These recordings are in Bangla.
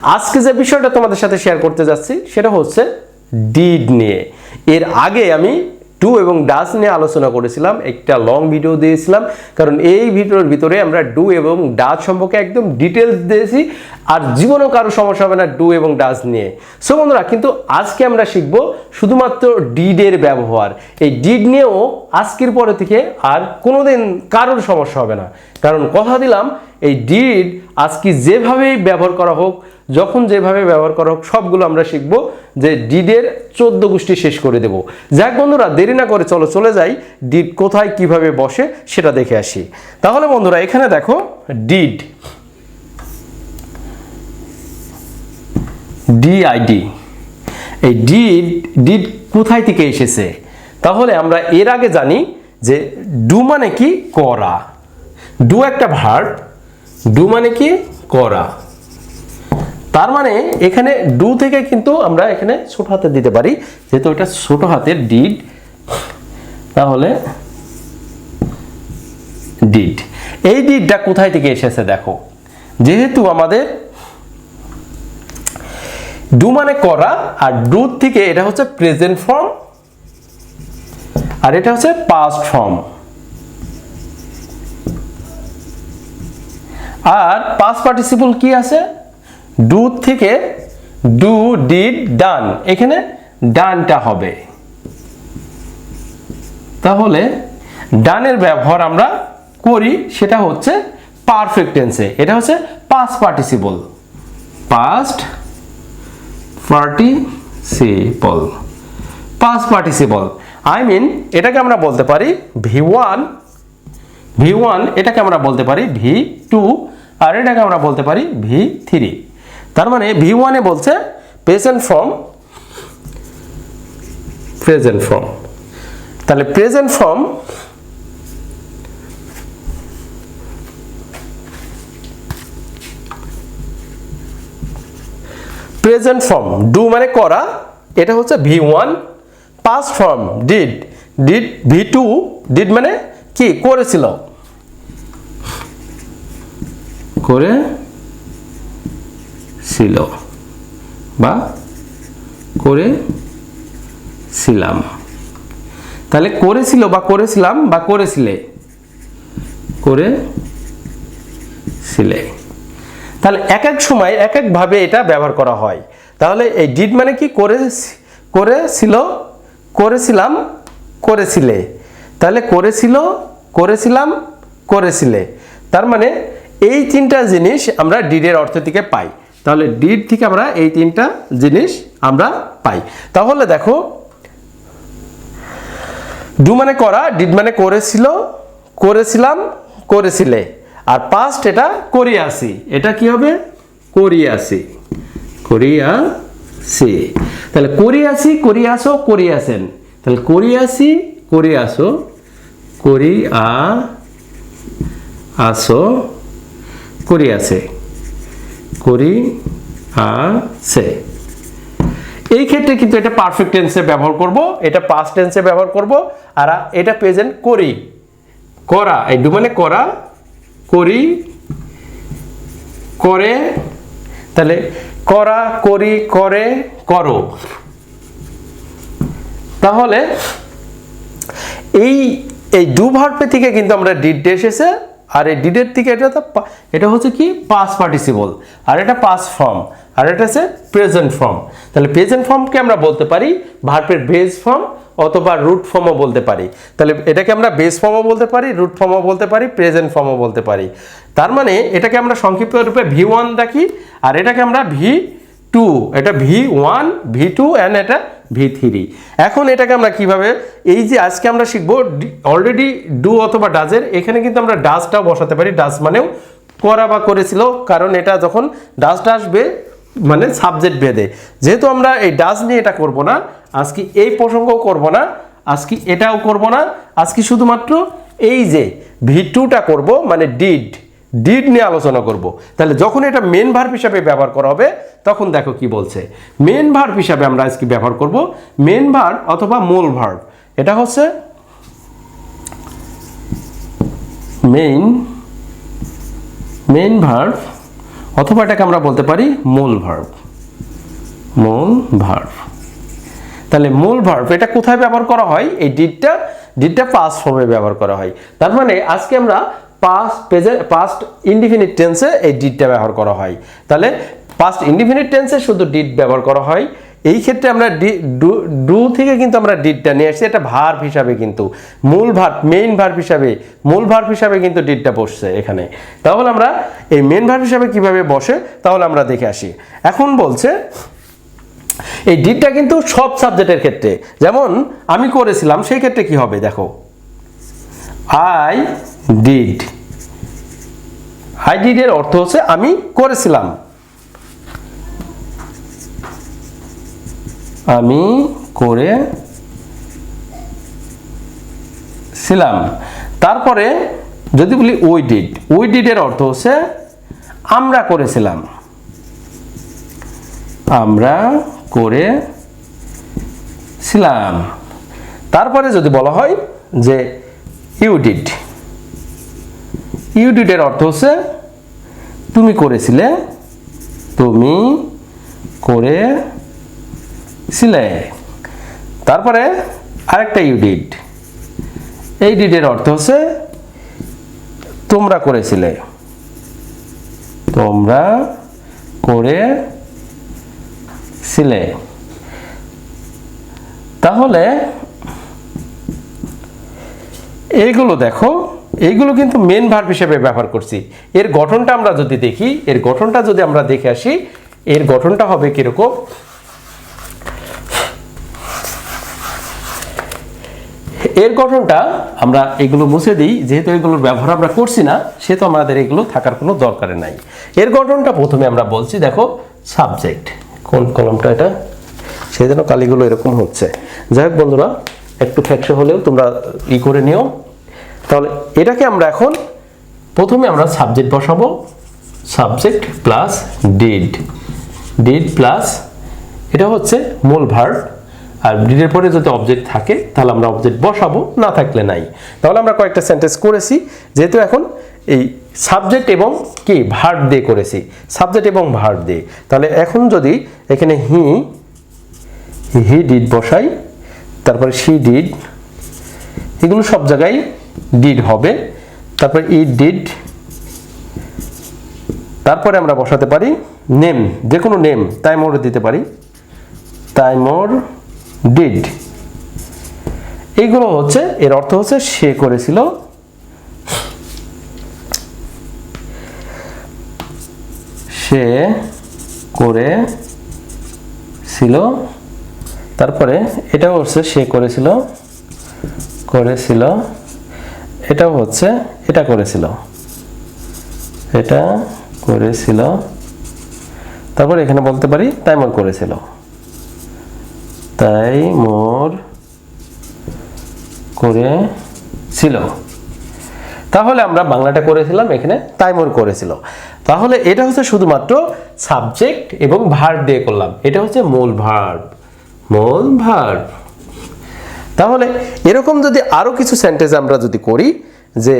আজকে যে বিষয়টা তোমাদের সাথে শেয়ার করতে যাচ্ছি, সেটা হচ্ছে ডিড নিয়ে। এর আগে আমি ডু এবং ডাস নিয়ে আলোচনা করেছিলাম, একটা লং ভিডিও দিয়েছিলাম, কারণ এই ভিডিওর ভিতরে আমরা ডু এবং ডাস সম্পর্কে একদম ডিটেলস দিয়েছি, আর জীবনেও কারও সমস্যা হবে না ডু এবং ডাস নিয়ে। সো বন্ধুরা, কিন্তু আজকে আমরা শিখব শুধুমাত্র ডিডের ব্যবহার। এই ডিড নিয়েও আজকের পরে থেকে আর কোনোদিন কারোর সমস্যা হবে না। কারণ কথা দিলাম, এই ডিড আজকে যেভাবেই ব্যবহার করা হোক, যখন যেভাবে ব্যবহার করা হোক, সবগুলো আমরা শিখব যে ডিডের চোদ্দ গোষ্ঠী শেষ করে দেব। যাক বন্ধুরা, দেরি না করে চলো চলে যাই ডিড কোথায়, কীভাবে বসে, সেটা দেখে আসি। তাহলে বন্ধুরা, এখানে দেখো did D I did did কোথায় থেকে এসেছে? তাহলে আমরা এর আগে জানি যে ডু মানে কি? করা। ডু একটা ভার্ব, ডু মানে কি? করা। তার মানে এখানে ডু থেকে কিন্তু আমরা এখানে ছোট হাতে দিতে পারি। যেহেতু এটা ছোট হাতের ডিড, তাহলে ডিড। এই ডিডটা কোথায় থেকে এসেছে দেখো। যেহেতু আমাদের ডু মানে করা, আর ডু থেকে এটা হচ্ছে প্রেজেন্ট ফর্ম, আর এটা হচ্ছে পাস্ট ফর্ম আর পাস পার্টিসিপল কি আছে? ডু থেকে ডু ডিড ডান এখানে ডানটা হবে। তাহলে ডানের ব্যবহার আমরা করি, সেটা হচ্ছে পারফেক্ট টেন্সে এটা হচ্ছে past participle past participle past participle I mean এটাকে আমরা বলতে পারি ভি ওয়ান ভি ওয়ান এটাকে আমরা বলতে পারি ভি টু আর এটাকে আমরা বলতে পারি ভি থ্রি তার মানে ভি ওয়ানে বলছে প্রেজেন্ট ফর্ম প্রেজেন্ট ফর্ম তাহলে present form present form do মানে করা, এটা হচ্ছে V one past form did did V two did মানে কি? করেছিল। করে ছিল বা করে ছিলাম। তাহলে করেছিল বা করেছিলাম বা করেছিলে করে ছিলে। তাহলে এক এক সময় এক একভাবে এটা ব্যবহার করা হয়। তাহলে এই ডিড মানে কি? করে করেছিল করেছিলাম করেছিলে তাহলে করেছিল করেছিলাম করেছিলে তার মানে এই তিনটা জিনিস আমরা ডিডের অর্থ থেকে পাই। তাহলে ডিড থেকে আমরা এই তিনটা জিনিস আমরা পাই। তাহলে দেখো ডু মানে করা ডিড মানে করেছিল, করেছিলাম, করেছিলে। আর পাস্ট এটা করিয়াছি এটা কি হবে? করিয়াছি করিয়াছি তাহলে করিয়াছি করিয়াছো করিয়াছেন তাহলে করিয়াছি করিয়াছো করিয়া আসো করিয়াছে করি আছে। এই ক্ষেত্রে কিন্তু এটা পারফেক্ট টেন্সে ব্যবহার করব, এটা পাস্ট টেন্সে ব্যবহার করব, আর এটা প্রেজেন্ট করি। করা, এই ডু মানে করা, করি, করে, তাহলে করা, করি, করে, করো। তাহলে এই এই ডু ভার্পে থেকে কিন্তু আমরা ডিড এসেছে আর এই ডিডের থেকে এটা তো এটা হচ্ছে কি? পাস পার্টিসিপল আর এটা পাস ফর্ম আর এটা হচ্ছে প্রেজেন্ট ফর্ম তাহলে প্রেজেন্ট ফর্মকে আমরা বলতে পারি? ভার্পের বেস ফর্ম অথবা রুট ফর্মও বলতে পারি। তাহলে এটাকে আমরা বেস ফর্মও বলতে পারি রুট ফর্মও বলতে পারি প্রেজেন্ট ফর্মও বলতে পারি। তার মানে এটাকে আমরা সংক্ষিপ্ত রূপে ভি ওয়ান রাখি, আর এটাকে আমরা ভি টু এটা V one V two and এটা ভি থ্রি এখন এটাকে আমরা কীভাবে, এই যে আজকে আমরা শিখব অলরেডি ডু অথবা ডাজের এখানে কিন্তু আমরা ডাজটাও বসাতে পারি। ডাজ মানেও করা বা করেছিল, কারণ এটা যখন ডাজটা আসবে মানে সাবজেক্ট ভেদে। যেহেতু আমরা এই ডাজ নিয়ে এটা করব না, আজকে এই প্রসঙ্গও করব না, আজকে এটাও করব না, আজকে শুধুমাত্র এই যে ভি টুটা করব মানে ডিড ডিড নিয়ে আলোচনা করব। তাহলে যখন এটা মেন ভার্ব হিসাবে ব্যবহার করা হবে, তখন দেখো কি বলছে। মেন ভার্ব হিসাবে আমরা আজকে ব্যবহার করব মেন ভার্ব অথবা মূল ভার্ব এটা হচ্ছে মেইন মেইন ভার্ব অথবা এটাকে আমরা বলতে পারি মূল ভার্ব মূল ভার্ব তাহলে মূল ভার্ব এটা কোথায় ব্যবহার করা হয়? এই ডিডটা ডিডটা পাস্ট ফর্মে ব্যবহার করা হয়। তার মানে আজকে আমরা পাস্ট প্রেজেন্ট পাস্ট ইনডিফিনিট টেন্সে এই ডিডটা ব্যবহার করা হয়। তাহলে পাস্ট ইনডিফিনিট টেন্সে শুধু ডিড ব্যবহার করা হয়। এই ক্ষেত্রে আমরা ডি থেকে কিন্তু আমরা ডিডটা নিয়ে আসছি। এটা ভার্ব হিসাবে কিন্তু। মূল ভার্ব মেইন ভার্ব হিসাবে, মূল ভার্ব হিসাবে কিন্তু ডিডটা বসছে এখানে। তাহলে আমরা এই মেইন ভার্ব হিসাবে কীভাবে বসে, তাহলে আমরা দেখে আসি। এখন বলছে, এই ডিডটা কিন্তু সব সাবজেক্টের ক্ষেত্রে। যেমন আমি করেছিলাম, সেই ক্ষেত্রে কি হবে? দেখো। আই ডিড আই ডিড এর অর্থ হচ্ছে আমি করেছিলাম। আমি করে ছিলাম তারপরে যদি বলি উই ডিড উই ডিডের অর্থ হচ্ছে আমরা করেছিলাম। আমরা করে ছিলাম তারপরে যদি বলা হয় যে ইউডিট ইউডিটের অর্থ হচ্ছে তুমি করেছিলে, তুমি করে ছিলে তারপরে আরেকটা ইউডিট। এই ডিডের অর্থ হচ্ছে তোমরা করেছিলে। তোমরা করে ছিলে তাহলে এইগুলো দেখো। এইগুলো কিন্তু মেন ভার্ব হিসেবে ব্যবহার করছি। এর গঠনটা আমরা যদি দেখি, এর গঠনটা যদি আমরা দেখে আসি, এর গঠনটা হবে কীরকম? এর গঠনটা আমরা এগুলো মুছে দিই, যেহেতু এগুলোর ব্যবহার আমরা করছি না, সেহেতু আমাদের এগুলো থাকার কোনো দরকার নাই। এর গঠনটা প্রথমে আমরা বলছি, দেখো সাবজেক্ট কোন কলমটা এটা? সেই জন্য কালিগুলো এরকম হচ্ছে। যাই হোক বন্ধুরা, একটু ফ্যাকশে হলেও তোমরা ই করে নিও। তাহলে এটাকে আমরা এখন প্রথমে আমরা সাবজেক্ট বসাবো। Subject plus did. Did plus এটা হচ্ছে মূল ভার্ব। আর ডিডের পরে যদি অবজেক্ট থাকে, তাহলে আমরা অবজেক্ট বসাবো, না থাকলে নাই। তাহলে আমরা কয়েকটা সেন্টেন্স করেছি, যেহেতু এখন এই সাবজেক্ট এবং কি, ভার্ব দিয়ে করেছি। সাবজেক্ট এবং ভার্ব দিয়ে। তাহলে এখন যদি এখানে হি হি ডিড বসাই, তারপরে সি ডিড, এগুলো সব জায়গায় ডিড হবে। তারপর ই ডিড তারপরে আমরা বসাতে পারি নেম যে কোনো নেম তাই মোর দিতে পারি। তাই মোর ডিড এইগুলো হচ্ছে, এর অর্থ হচ্ছে সে করেছিল। সে করে ছিল তারপরে এটাও হচ্ছে সে করেছিল। করেছিল। এটাও হচ্ছে, এটা করেছিল। এটা করেছিল। তারপর এখানে বলতে পারি তাই মোর করেছিল। তাই মোর করেছিল। তাহলে আমরা বাংলাটা করেছিলাম, এখানে তাই মোর করেছিল। তাহলে এটা হচ্ছে শুধুমাত্র সাবজেক্ট এবং ভার্ব দিয়ে করলাম। এটা হচ্ছে মূল ভার্ব মূল ভার্ব তাহলে এরকম যদি আরও কিছু সেন্টেন্স আমরা যদি করি, যে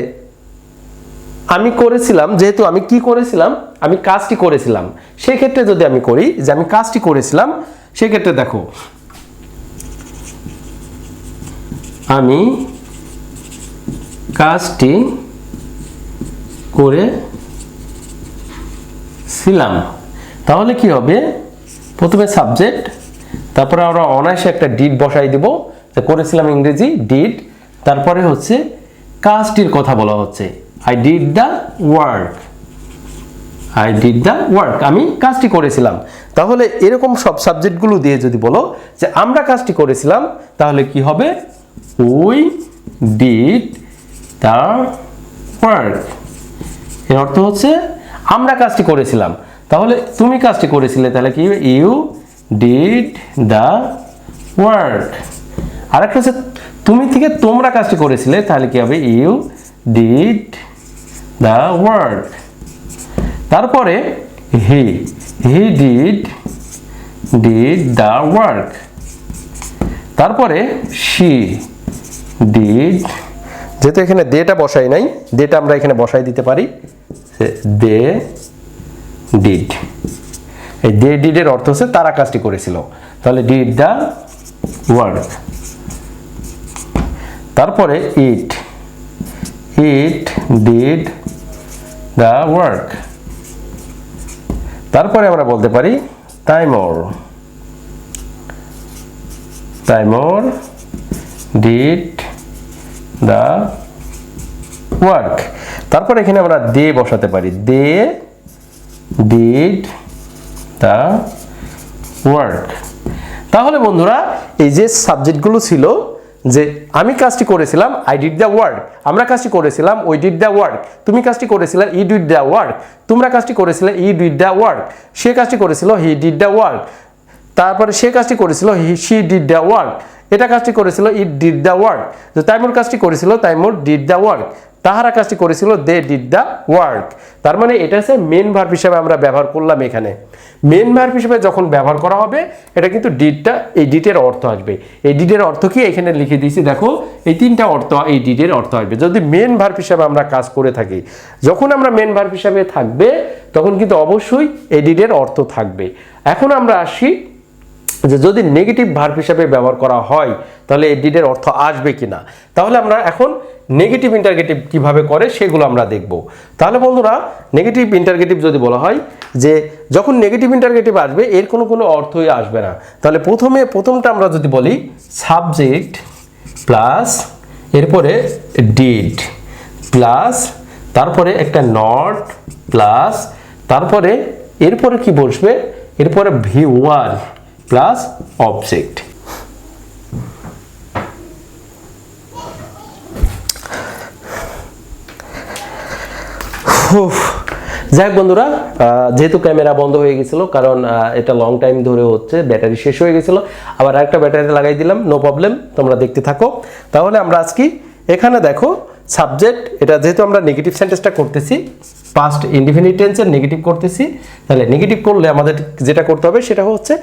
আমি করেছিলাম, যেহেতু আমি কি করেছিলাম, আমি কাজটি করেছিলাম, সেক্ষেত্রে যদি আমি করি, যে আমি কাজটি করেছিলাম, সেক্ষেত্রে দেখো, আমি কাজটি করেছিলাম। তাহলে কি হবে? প্রথমে সাবজেক্ট তারপরে আমরা অনায়াসে একটা ডিড বসাই দিব। করেছিলাম ইংরেজি ডিড তারপরে হচ্ছে কাজটির কথা বলা হচ্ছে। I did the work I did the work আমি কাজটি করেছিলাম। তাহলে এরকম সব সাবজেক্টগুলো দিয়ে যদি বলো যে আমরা কাজটি করেছিলাম, তাহলে কি হবে? উই ডিড দ্য ওয়ার্ক এর অর্থ হচ্ছে আমরা কাজটি করেছিলাম। তাহলে তুমি কাজটি করেছিলে, তাহলে কি? ইউ ডিড দ্য ওয়ার্ক আরেকটা হচ্ছে, তুমি থেকে তোমরা কাজটি করেছিলে, তাহলে কি হবে? ইউ ডিড দ্য ওয়ার্ক তারপরে he he did did the work তারপরে শি ডিড যেহেতু এখানে দেটা বসাই নাই, দেটা আমরা এখানে বসাই দিতে পারি দে ডিড এই দে ডিডের অর্থ হচ্ছে তারা কাজটি করেছিল। তাহলে ডিড দ্য ওয়ার্ক তারপরে it it did the work তারপরে আমরা বলতে পারি Taimur Taimur did the work তারপর এখানে আমরা দে বসাতে পারি। দে ডিড দ্য ওয়ার্ক তাহলে বন্ধুরা, এই যে সাবজেক্টগুলো ছিল যে আমি কাজটি করেছিলাম আই ডিড দ্য ওয়ার্ক আমরা কাজটি করেছিলাম ওই ডিড দ্য ওয়ার্ক তুমি কাজটি করেছিলে ই ডিড দ্য ওয়ার্ক তোমরা কাজটি করেছিলে ই ডিড দ্য ওয়ার্ক সে কাজটি করেছিল হি ডিড দ্য ওয়ার্ক তারপরে সে কাজটি করেছিল he she did the work এটা কাজটি করেছিল ইট ডিড দ্য ওয়ার্ক যে তাইমুর কাজটি করেছিল তাইমুর ডিড দ্য ওয়ার্ক তাহারা কাজটি করেছিল দে ডিড দ্য ওয়ার্ক তার মানে এটা হচ্ছে মেন ভার্ব হিসাবে আমরা ব্যবহার করলাম এখানে। মেন ভার্ব হিসেবে যখন ব্যবহার করা হবে, এটা কিন্তু ডিডটা এই ডিটের অর্থ আসবে। এই ডিটের অর্থ কি? এখানে লিখে দিয়েছি, দেখো, এই তিনটা অর্থ, এই ডিটের অর্থ আসবে। যদি মেন ভার্ব হিসাবে আমরা কাজ করে থাকি, যখন আমরা মেন ভার্ব হিসাবে থাকবে, তখন কিন্তু অবশ্যই এই ডিটের অর্থ থাকবে। এখন আমরা আসি যে যদি নেগেটিভ ভার্ব হিসাবে ব্যবহার করা হয়, তাহলে এই ডিডের অর্থ আসবে কিনা? তাহলে আমরা এখন নেগেটিভ ইন্টারগেটিভ কীভাবে করে সেগুলো আমরা দেখব। তাহলে বন্ধুরা নেগেটিভ ইন্টারগেটিভ যদি বলা হয়, যে যখন নেগেটিভ ইন্টারগেটিভ আসবে, এর কোনো কোনো অর্থই আসবে না। তাহলে প্রথমে, প্রথমটা আমরা যদি বলি সাবজেক্ট প্লাস এরপরে ডিড প্লাস তারপরে একটা নট প্লাস তারপরে, এরপরে কি বসবে? এরপরে ভি ভিওয়ার প্লাস অবজেক্ট যাই হোক বন্ধুরা যেহেতু ক্যামেরা বন্ধ হয়ে গেছিল, কারণ এটা লং টাইম ধরে হচ্ছে, ব্যাটারি শেষ হয়ে গেছিল, আবার আরেকটা ব্যাটারি লাগাই দিলাম নো প্রবলেম তোমরা দেখতে থাকো। তাহলে আমরা আজকে এখানে দেখো সাবজেক্ট এটা যেহেতু আমরা নেগেটিভ সেন্টেন্সটা করতেছি পাস্ট ইনডিফিনিট টেন্সের নেগেটিভ করতেছি, তাহলে নেগেটিভ করলে আমাদের যেটা করতে হবে, সেটা হচ্ছে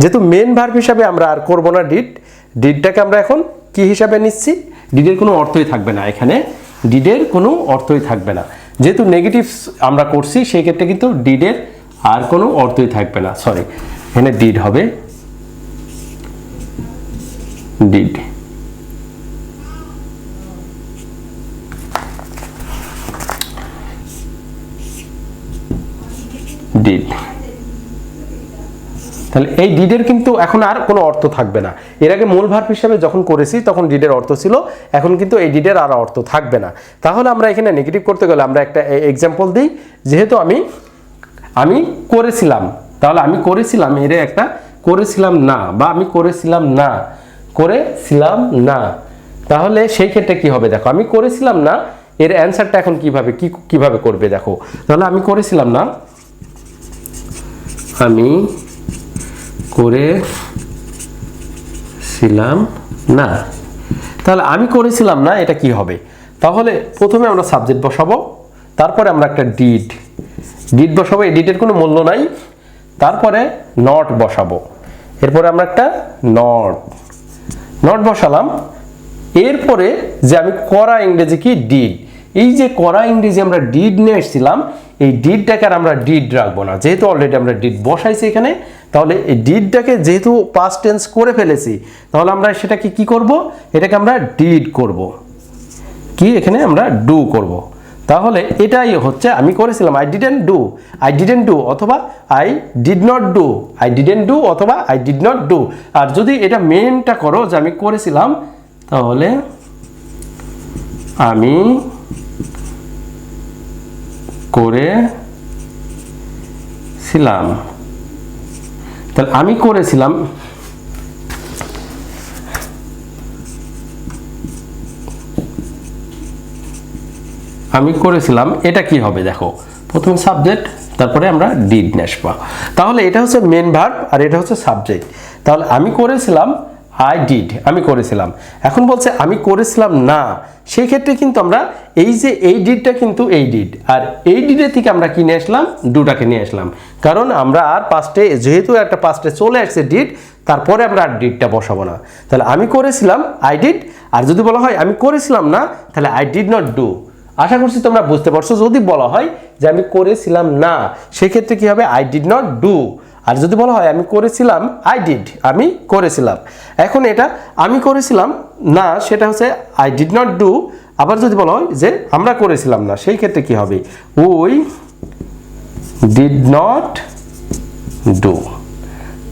যেহেতু মেন ভার্ব হিসাবে আমরা আর করব না ডিড ডিডটাকে আমরা এখন কি হিসাবে নিচ্ছি? ডিডের কোনো অর্থই থাকবে না এখানে। ডিডের কোনো অর্থই থাকবে না। যেহেতু নেগেটিভ আমরা করছি, সেই ক্ষেত্রে কিন্তু ডিডের আর কোনো অর্থই থাকবে না। সরি এখানে ডিড হবে। ডিড ডিড তাহলে এই ডিডের কিন্তু এখন আর কোনো অর্থ থাকবে না। এর আগে মূল ভার্ব হিসাবে যখন করেছি, তখন ডিডের অর্থ ছিল, এখন কিন্তু এই ডিডের আর অর্থ থাকবে না। তাহলে আমরা এখানে নেগেটিভ করতে গেলে আমরা একটা এক্সাম্পল দিই। যেহেতু আমি আমি করেছিলাম, তাহলে আমি করেছিলাম, এর একটা করেছিলাম না, বা আমি করেছিলাম না করেছিলাম না। তাহলে সেই ক্ষেত্রে কি হবে দেখো, আমি করেছিলাম না, এর অ্যান্সারটা এখন কীভাবে, কি, কীভাবে করবে দেখো। তাহলে আমি করেছিলাম না, আমি করেছিলাম না। তাহলে আমি করেছিলাম না, এটা কি হবে? তাহলে প্রথমে আমরা সাবজেক্ট বসাবো, তারপরে আমরা একটা ডিড ডিড বসাবো, এই ডিডের কোনো মূল্য নাই। তারপরে নট বসাবো। এরপরে আমরা একটা নট নট বসালাম। এরপরে যে আমি করা ইংরেজি কি? ডিড এই যে করা ইংরেজি আমরা ডিড নিয়ে এসেছিলাম এই ডিডটাকে আর আমরা ডিড রাখব না। যেহেতু অলরেডি আমরা ডিড বসাইছি এখানে, তাহলে এই ডিডটাকে যেহেতু পাস্ট টেন্স করে ফেলেছি, তাহলে আমরা সেটাকে কি করব? এটাকে আমরা ডিড করব। কি এখানে আমরা ডু করব। তাহলে এটাই হচ্ছে, আমি করেছিলাম I didn't do I didn't do অথবা I did not do I didn't do অথবা আই ডিড নট ডু আর যদি এটা মেনটা করো যে আমি করেছিলাম, তাহলে আমি করেছিলাম তাহলে আমি করেছিলাম। আমি করেছিলাম, এটা কি হবে দেখো। প্রথম সাবজেক্ট তারপরে আমরা ডিড নেসবা। তাহলে এটা হচ্ছে মেন ভার্ব আর এটা হচ্ছে সাবজেক্ট তাহলে আমি করেছিলাম আই ডিড আমি করেছিলাম। এখন বলছে, আমি করেছিলাম না। সেই ক্ষেত্রে কিন্তু আমরা এই যে এই ডিডটা কিন্তু এই ডিড আর এই ডিডের থেকে আমরা কি নিয়ে আসলাম? ডুটাকে নিয়ে আসলাম। কারণ আমরা আর পাস্টে যেহেতু একটা পাস্টে চলে আসছে ডিড তারপরে আমরা আর ডিডটা বসাবো না। তাহলে আমি করেছিলাম আই ডিড আর যদি বলা হয়, আমি করেছিলাম না, তাহলে আই ডিড নট ডু আশা করছি তোমরা বুঝতে পারছ। যদি বলা হয় যে, আমি করেছিলাম না, সেক্ষেত্রে কি হবে? আই ডিড নট ডু আর যদি বলা হয় আমি করেছিলাম আই ডিড আমি করেছিলাম। এখন এটা আমি করেছিলাম, না, সেটা হচ্ছে আই ডিড নট ডু আবার যদি বলা হয় যে আমরা করেছিলাম না, সেই ক্ষেত্রে কি হবে? উই ডিড নট ডু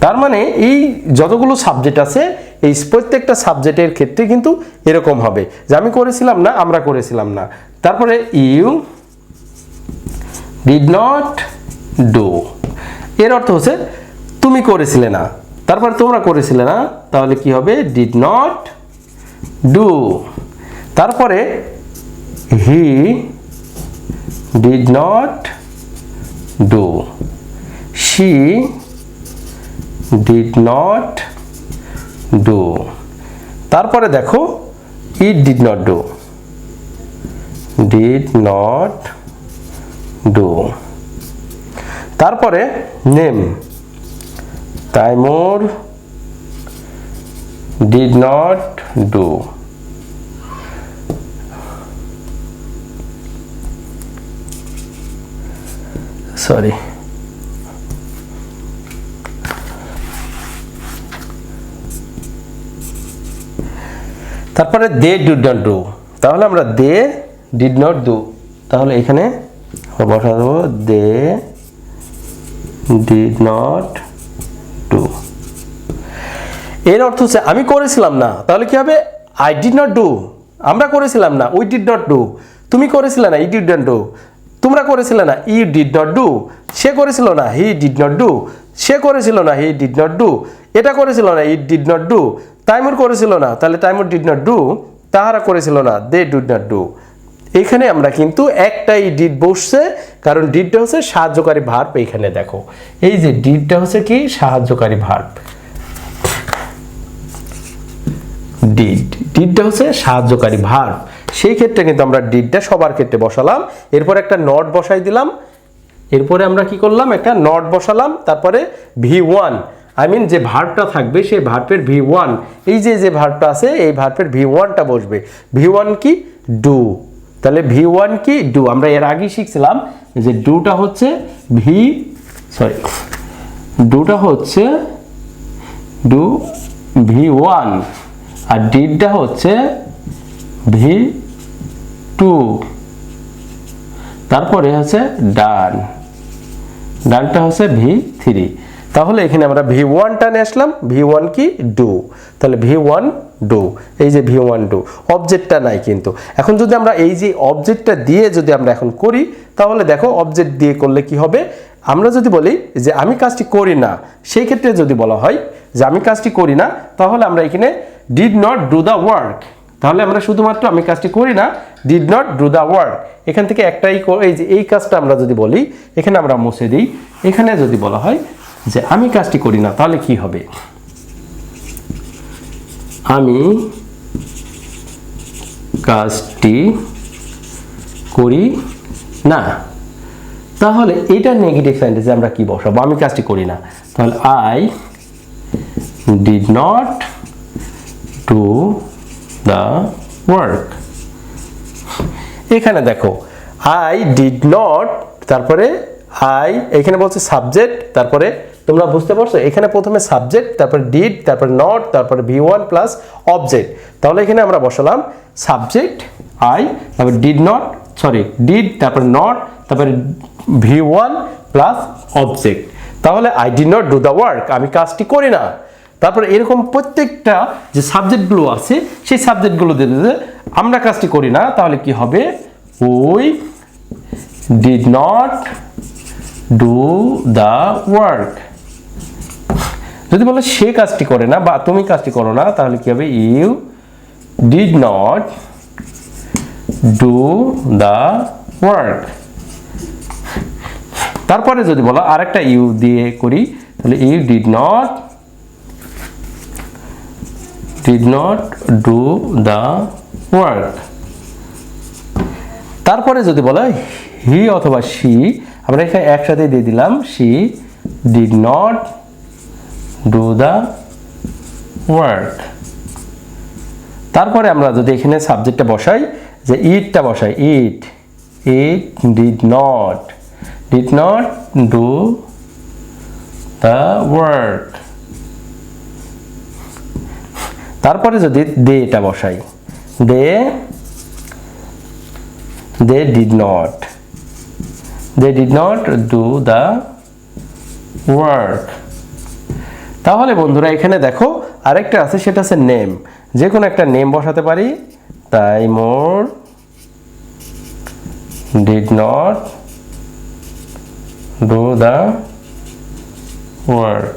তার মানে এই যতগুলো সাবজেক্ট আছে, এই প্রত্যেকটা সাবজেক্টের ক্ষেত্রে কিন্তু এরকম হবে, যে আমি করেছিলাম না, আমরা করেছিলাম না। তারপরে ইউ ডিড নট ডু এর অর্থ হচ্ছে, তুমি করেছিলে না। তারপরে তোমরা করেছিলে না, তাহলে কি হবে? ডিড নট ডু তারপরে he did not do she did not do তারপরে দেখো, it did not do did not do তারপরে name. Taimur did not do. Sorry. তারপরে দে ডিড নট ডু। তাহলে আমরা দে ডিড নট ডু। তাহলে এখানে বসা দেবো দে ডিড নট ডু এর অর্থ হচ্ছে, আমি করেছিলাম না। তাহলে কি হবে? আই ডিড নট ডু আমরা করেছিলাম না। উই ডিড নট ডু তুমি করেছিলে না ই ডিড নট ডু তোমরা করেছিলে না ই ডিড নট ডু সে করেছিল না হি ডিড নট ডু সে করেছিল না হি ডিড নট ডু এটা করেছিল না it did not do Taimur করেছিল না, তাহলে টাইমুর ডিড নট ডু তাহারা করেছিল না দে ডিড নট ডু এখানে আমরা কিন্তু একটাই ডিড বসছে, কারণ ডিডটা হচ্ছে সাহায্যকারী ভার্ব এইখানে দেখো। এই যে ডিডটা হচ্ছে কি? সাহায্যকারী ভার্ব ডিড ডিডটা হচ্ছে সাহায্যকারী ভার্ব সেই ক্ষেত্রে কিন্তু আমরা ডিডটা সবার ক্ষেত্রে বসালাম। এরপর একটা নট বসাই দিলাম। এরপরে আমরা কি করলাম? একটা নট বসালাম। তারপরে ভি ওয়ান আই মিন যে ভার্বটা থাকবে, সেই ভার্বের ভি ওয়ান এই যে যে ভার্বটা আছে, এই ভার্বের ভি ওয়ানটা বসবে। ভি ওয়ান কি? ডু তাহলে ভি ওয়ান কি? ডু আমরা এর আগেই শিখছিলাম যে ডুটা হচ্ছে ভি সরি ডুটা হচ্ছে ডু ভি ওয়ান আর ডিডটা হচ্ছে ভি টু তারপরে হচ্ছে ডান ডানটা হচ্ছে ভি থ্রি তাহলে এখানে আমরা ভি ওয়ানটা নিয়ে আসলাম, ভি ওয়ান কি? ডু। তাহলে ভি ওয়ান ডু, এই যে ভি ওয়ান ডু। অবজেক্টটা নাই কিন্তু। এখন যদি আমরা এই যে অবজেক্টটা দিয়ে যদি আমরা এখন করি, তাহলে দেখো অবজেক্ট দিয়ে করলে কি হবে? আমরা যদি বলি যে আমি কাজটি করি না, সেই ক্ষেত্রে যদি বলা হয় যে আমি কাজটি করি না, তাহলে আমরা এখানে did not do the work তাহলে আমরা শুধুমাত্র আমি কাজটি করি না did not do the work এখান থেকে একটাই এই যে এই কাজটা আমরা যদি বলি, এখানে আমরা মুছে দিই। এখানে যদি বলা হয় যে আমি কাজটি করি না, তাহলে কি হবে? আমি কাজটি করি না। তাহলে এটা নেগেটিভ সেন্টেন্সে আমরা কি বসাবো? আমি কাজটি করি না। তাহলে I did not to the work এখানে দেখো আই ডিড নট তারপরে আই এখানে বলছে সাবজেক্ট তারপরে তোমরা বুঝতে পারছ? এখানে প্রথমে সাবজেক্ট তারপর ডিড তারপর নট তারপরে ভি ওয়ান প্লাস অবজেক্ট তাহলে এখানে আমরা বসালাম সাবজেক্ট আই তারপর ডিড নট সরি ডিড তারপর নট তারপরে ভি ওয়ান প্লাস অবজেক্ট তাহলে I did not do the work আমি কাজটি করি না। তারপরে এরকম প্রত্যেকটা যে সাবজেক্টগুলো আছে, সেই সাবজেক্টগুলো দিতে আমরা কাজটি করি না, তাহলে কি হবে? We did not do the work যদি বলে সে কাজটি করে না বা তুমি কাজটি করো না, তাহলে কি হবে? You did not do the work তারপরে যদি বলো আরেকটা ইউ দিয়ে করি, তাহলে you did not did not do the work তারপরে যদি বলো হি অথবা শি আমরা এখানে একসাথে দিয়ে দিলাম she did not do the work তারপরে আমরা যদি এখানে সাবজেক্টটা বসাই, যে ইটটা বসাই it it did not did not do the work তারপরে যদি দে এটা বসাই they they did not they did not do the work তাহলে বন্ধুরা এখানে দেখো আরেকটা আছে, সেটা আছে নেম যে কোনো একটা নেম বসাতে পারি। Taimur did not do the work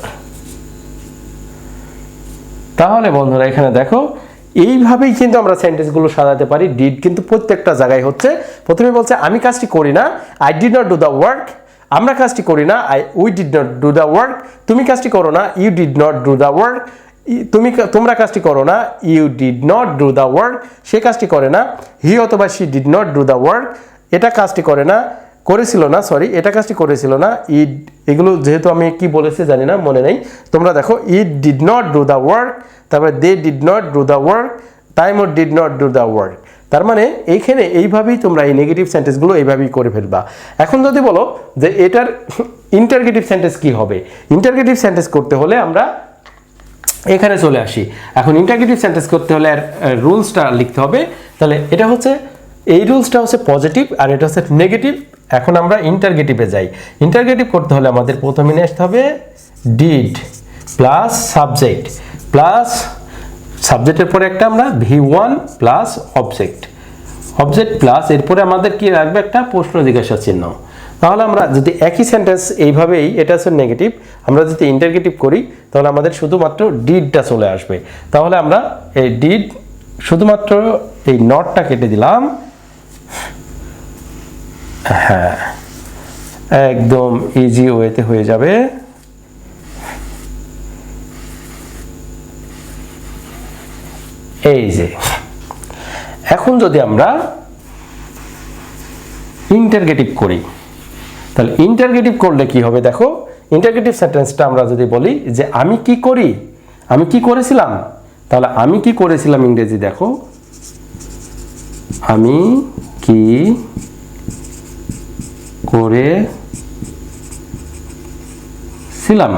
তাহলে বন্ধুরা এখানে দেখো, এইভাবেই কিন্তু আমরা সেন্টেন্সগুলো সাজাতে পারি। ডিড কিন্তু প্রত্যেকটা জায়গায় হচ্ছে। প্রথমে বলছে, আমি কাজটি করি না। I did not do the work আমরা কাজটি করি না I we did not do the work তুমি কাজটি করো না you did not do the work তুমি তোমরা কাজটি করো না you did not do the work সে কাজটি করে না হি অথবা she did not do the work এটা কাজটি করে না, করেছিল না সরি এটা কাজটি করেছিল না ইট এগুলো যেহেতু আমি কি বলেছি জানি না, মনে নেই, তোমরা দেখো it did not do the work তারপরে they did not do the work Taimur did not do the work তার মানে এইখানে এইভাবেই তোমরা এই নেগেটিভ সেন্টেন্সগুলো এইভাবেই করে ফেলবা। এখন যদি বলো যে এটার ইন্টারগেটিভ সেন্টেন্স কি হবে? ইন্টারগেটিভ সেন্টেন্স করতে হলে আমরা এখানে চলে আসি। এখন ইন্টারগেটিভ সেন্টেন্স করতে হলে আর রুলসটা লিখতে হবে। তাহলে এটা হচ্ছে, এই রুলসটা হচ্ছে পজিটিভ আর এটা হচ্ছে নেগেটিভ এখন আমরা ইন্টারগেটিভে যাই। ইন্টারগেটিভ করতে হলে আমাদের প্রথমে নিয়ে আসতে হবে ডিড প্লাস সাবজেক্ট প্লাস সাবজেক্টের পরে একটা আমরা V one plus object object plus এরপরে আমাদের কি রাখবে একটা প্রশ্ন জিজ্ঞাসা চিহ্ন। তাহলে আমরা যদি একই সেন্টেন্স এইভাবেই, এটা হচ্ছে নেগেটিভ আমরা যদি ইন্টারগেটিভ করি, তাহলে আমাদের শুধুমাত্র ডিডটা চলে আসবে। তাহলে আমরা এই ডিড শুধুমাত্র এই নটটা কেটে দিলাম। হ্যাঁ একদম ইজি ওয়েতে হয়ে যাবে। এই যে, এখন যদি আমরা ইন্টারগেটিভ করি, তাহলে ইন্টারগেটিভ করলে কি হবে দেখো ইন্টারগেটিভ সেন্টেন্সটা আমরা যদি বলি যে আমি কি করি, আমি কি করেছিলাম? তাহলে আমি কি করেছিলাম ইংরেজি দেখো, আমি কি করে ছিলাম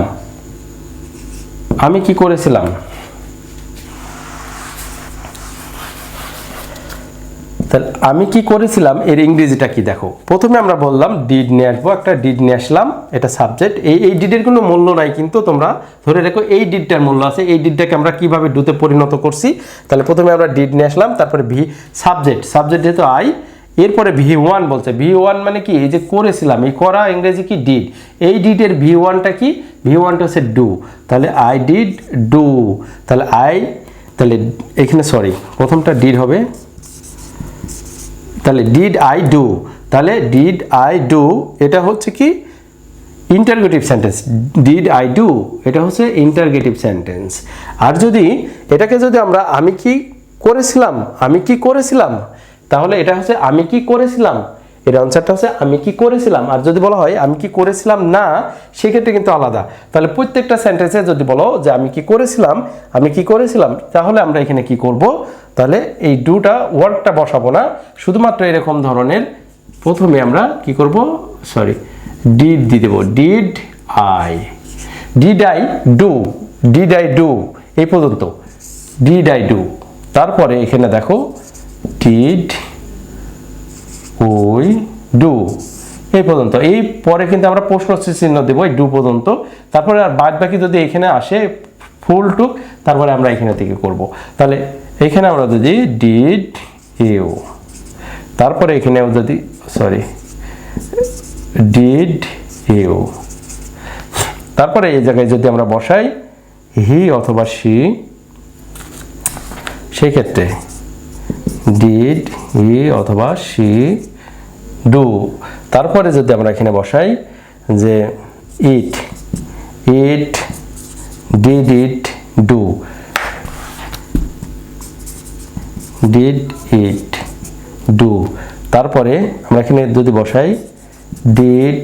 আমি কি করেছিলাম? তাহলে আমি কি করেছিলাম? এর ইংরেজিটা কি দেখো? প্রথমে আমরা বললাম ডিড নিয়ে আসব একটা ডিড নিয়ে আসলাম। এটা সাবজেক্ট এই এই ডিডের কোনো মূল্য নাই কিন্তু তোমরা ধরে রেখো এই ডিডটার মূল্য আছে। এই ডিডটাকে আমরা কীভাবে ডুতে পরিণত করছি? তাহলে প্রথমে আমরা ডিড নিয়ে আসলাম, তারপরে ভি সাবজেক্ট সাবজেক্ট যেহেতু আই এরপরে ভি ওয়ান বলছে। ভি ওয়ান মানে কি? এই যে করেছিলাম, এই করা ইংরেজি কি? ডিড এই ডিডের ভি ওয়ানটা কি? ভি ওয়ানটা হচ্ছে ডু তাহলে আই ডিড ডু তাহলে আই তাহলে এখানে সরি প্রথমটা ডিড হবে। তাহলে ডিড আই ডু তাহলে ডিড আই ডু এটা হচ্ছে কি? Interrogative sentence did I do এটা হচ্ছে ইন্টারগেটিভ সেন্টেন্স আর যদি এটাকে যদি আমরা আমি কি করেছিলাম? আমি কি করেছিলাম? তাহলে এটা হচ্ছে আমি কি করেছিলাম? এর আনসারটা হচ্ছে, আমি কি করেছিলাম? আর যদি বলা হয়, আমি কি করেছিলাম? না, সেক্ষেত্রে কিন্তু আলাদা। তাহলে প্রত্যেকটা সেন্টেন্সে যদি বলো যে, আমি কি করেছিলাম, আমি কি করেছিলাম, তাহলে আমরা এখানে কি করব? তাহলে এই ডুটা ওয়ার্ডটা বসাবো না। শুধুমাত্র এরকম ধরনের প্রথমে আমরা কি করব? সরি ডিড দিয়ে দেবো। Did I did I do did I do এই পর্যন্ত। ডিড আই ডু তারপরে এখানে দেখো ডিড ওই ডু। এই পর্যন্ত। এই পরে কিন্তু আমরা প্রশ্ন চিহ্ন দেবো, এই ডু পর্যন্ত। তারপরে আর বাদ বাকি যদি এখানে আসে, ফুল টু তারপরে আমরা এখানে থেকে করব। তাহলে এখানে আমরা যদি ডিড ইউ, তারপরে এখানেও যদি, সরি, ডিড ইউ, তারপরে এই জায়গায় যদি আমরা বসাই, হি অথবা সি সেই ক্ষেত্রে ডিড হি অথবা সি ডু তারপরে যদি আমরা এখানে বসাই যে it it did it do did it do তারপরে আমরা এখানে যদি বসাই ডিড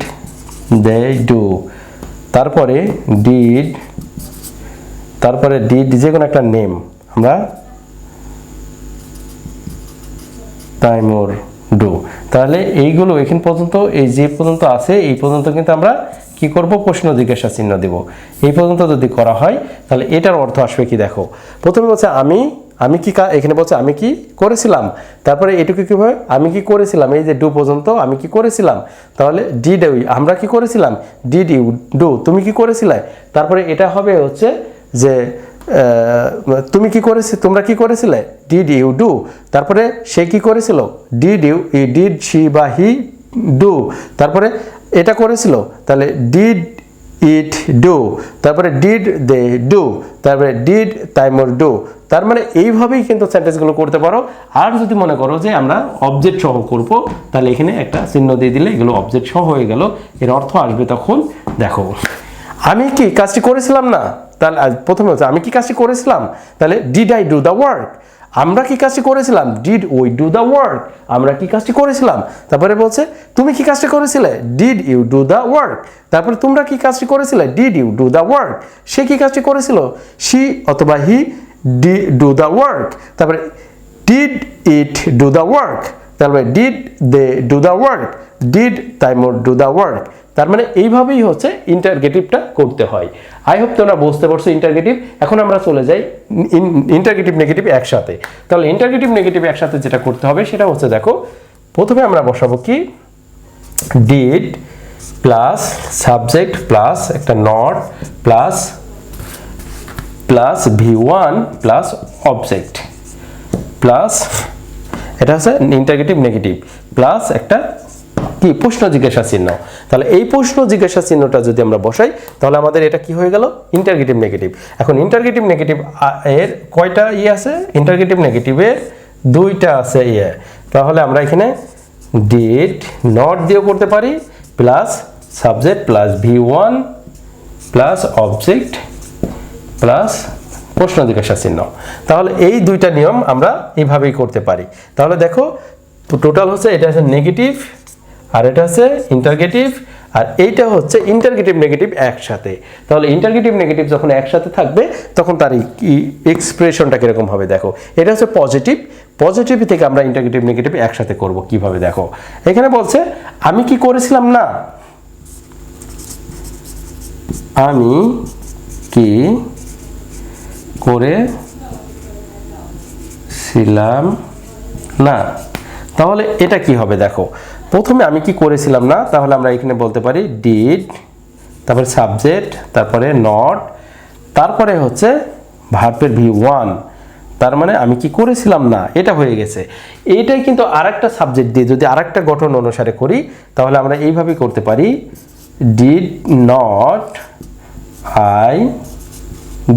দে ডু তারপরে ডিড তারপরে ডিড যে কোনো একটা নেম আমরা টাইম ওর ডু। তাহলে এইগুলো এখান পর্যন্ত, এই যে পর্যন্ত আছে, এই পর্যন্ত কিন্তু আমরা কি করব? প্রশ্ন জিজ্ঞাসা চিহ্ন দেব। এই পর্যন্ত যদি করা হয়, তাহলে এটার অর্থ আসবে কি দেখো? প্রথমে বলছে, আমি আমি কি এখানে বলছে, আমি কি করেছিলাম? তারপরে এটুকু কি হয় আমি কি করেছিলাম? এই যে ডু পর্যন্ত, আমি কি করেছিলাম? তাহলে ডিড ইউ আমরা কি করেছিলাম? ডিড ইউ ডু, তুমি কি করেছিলে? তারপরে এটা হবে হচ্ছে যে তুমি কি করেছি, তোমরা কি করেছিলে? ডিড ইউ ডু তারপরে সে কি করেছিল? ডিড ইউ ডিড শি বা হি ডু তারপরে এটা করেছিল? তাহলে ডিড ইট ডু তারপরে ডিড দে ডু তারপরে ডিড তাইমোর ডু তার মানে এইভাবেই কিন্তু সেন্টেন্সগুলো করতে পারো। আর যদি মনে করো যে আমরা অবজেক্ট সহ করব, তাহলে এখানে একটা চিহ্ন দিয়ে দিলে এগুলো অবজেক্ট সহ হয়ে গেল। এর অর্থ আসবে তখন, দেখো। আমি কি কাজটি করেছিলাম না? তাহলে প্রথমে হচ্ছে, আমি কি কাজটি করেছিলাম? তাহলে did I do the work আমরা কি কাজটি করেছিলাম? Did we do the work আমরা কি কাজটি করেছিলাম? তারপরে বলছে, তুমি কি কাজটি করেছিলে? Did you do the work তারপরে, তোমরা কি কাজটি করেছিলে? Did you do the work সে কি কাজটি করেছিল? সি অথবা he did do the work তারপরে did it do the work তারপরে did they do the work did Taimur do the work তার মানে এইভাবেই হচ্ছে ইন্টারগেটিভটা করতে হয়। আই হোপ তোমরা বুঝতে পারছ ইন্টারগেটিভ এখন আমরা চলে যাই ইন্টারগেটিভ নেগেটিভ একসাথে। তাহলে ইন্টারগেটিভ নেগেটিভ একসাথে যেটা করতে হবে সেটা হচ্ছে দেখো, প্রথমে আমরা বসাবো কি? ডিড প্লাস সাবজেক্ট প্লাস একটা not plus plus V one plus object plus এটা হচ্ছে ইন্টারগেটিভ নেগেটিভ প্লাস একটা কি? প্রশ্ন জিজ্ঞাসা চিহ্ন। তাহলে এই প্রশ্ন জিজ্ঞাসা চিহ্নটা যদি আমরা বসাই, তাহলে আমাদের এটা কি হয়ে গেল? ইন্টারগেটিভ নেগেটিভ এখন ইন্টারগেটিভ নেগেটিভ এর কয়টা ইয়ে আছে? ইন্টারগেটিভ নেগেটিভের দুইটা আছে ইয়ে। তাহলে আমরা এখানে ডিড নট দিয়েও করতে পারি plus subject plus V one plus object plus প্রশ্ন জিজ্ঞাসা চিহ্ন। তাহলে এই দুইটা নিয়ম আমরা এইভাবেই করতে পারি। তাহলে দেখো টোটাল হচ্ছে এটা হচ্ছে নেগেটিভ আর এটা হচ্ছে ইন্টারগেটিভ আর এইটা হচ্ছে ইন্টারগেটিভ নেগেটিভ একসাথে। তাহলে ইন্টারগেটিভ নেগেটিভ যখন একসাথে থাকবে, তখন তার এক্সপ্রেশনটা কীরকম হবে দেখো। এটা হচ্ছে পজিটিভ পজিটিভ থেকে আমরা ইন্টারগেটিভ নেগেটিভ একসাথে করব কীভাবে দেখো। এখানে বলছে, আমি কি করেছিলাম না? আমি কি করেছিলাম না? তাহলে এটা কি হবে দেখো? প্রথমে আমি কি করেছিলাম না? তাহলে আমরা এখানে বলতে পারি ডিড তারপরে সাবজেক্ট তারপরে নট তারপরে হচ্ছে ভার্বের ভি ওয়ান তার মানে আমি কি করেছিলাম না? এটা হয়ে গেছে। এইটাই কিন্তু আরেকটা সাবজেক্ট দিয়ে যদি আরেকটা গঠন অনুসারে করি, তাহলে আমরা এইভাবেই করতে পারি ডিড নট আই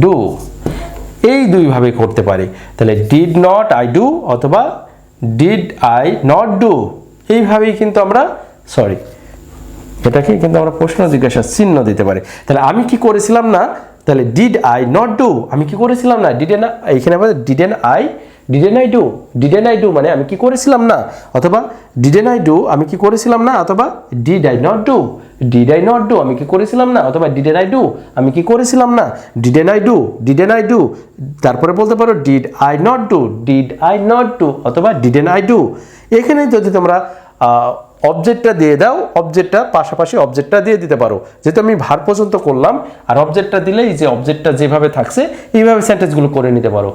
ডু এই দুইভাবে করতে পারি। তাহলে ডিড নট আই ডু অথবা ডিড আই নট ডু এইভাবেই কিন্তু আমরা সরি এটাকে কিন্তু আমরা প্রশ্ন জিজ্ঞাসা চিহ্ন দিতে পারি। তাহলে আমি কি করেছিলাম না? তাহলে ডিড আই নট ডু আমি কি করেছিলাম না? ডিড ডিডেন এখানে আমাদের didn't I didn't I do didn't I do মানে আমি কি করেছিলাম না? অথবা ডিডেন আই ডু আমি কি করেছিলাম না? অথবা did I not do did I not do আমি কি করেছিলাম না? অথবা ডিডেন আই ডু আমি কি করেছিলাম না? Didn't I do didn't I do তারপরে বলতে পারো did I not do did I not do অথবা ডিডেন আই ডু এখানে যদি তোমরা অবজেক্টটা দিয়ে দাও অবজেক্টটা পাশাপাশি অবজেক্টটা দিয়ে দিতে পারো। যেহেতু আমি ভার পর্যন্ত করলাম, আর অবজেক্টটা দিলেই যে অবজেক্টটা যেভাবে থাকছে, এইভাবে সেন্টেন্সগুলো করে নিতে পারো।